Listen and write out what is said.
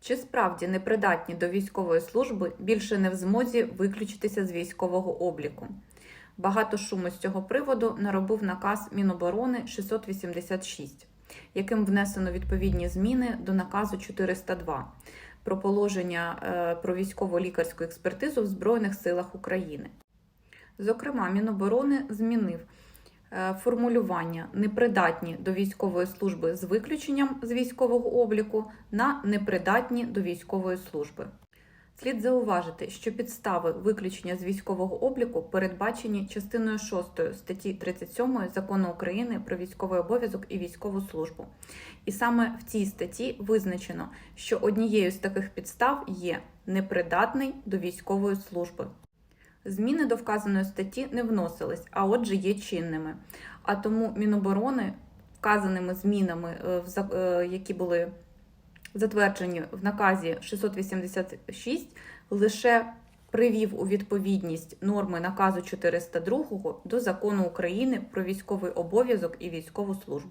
Чи справді непридатні до військової служби більше не в змозі виключитися з військового обліку? Багато шуму з цього приводу наробив наказ Міноборони 686, яким внесено відповідні зміни до наказу 402 про положення е, про військово-лікарську експертизу в Збройних силах України. Зокрема, Міноборони змінив формулювання непридатні до військової служби з виключенням з військового обліку на непридатні до військової служби. Слід зауважити, що підстави виключення з військового обліку передбачені частиною 6 статті 37 Закону України про військовий обов'язок і військову службу. І саме в цій статті визначено, що однією з таких підстав є непридатний до військової служби. Зміни до вказаної статті не вносились, а отже є чинними. А тому Міноборони вказаними змінами, е, е, які були затверджені в наказі 686, лише привів у відповідність норми наказу 402 до закону України про військовий обов'язок і військову службу.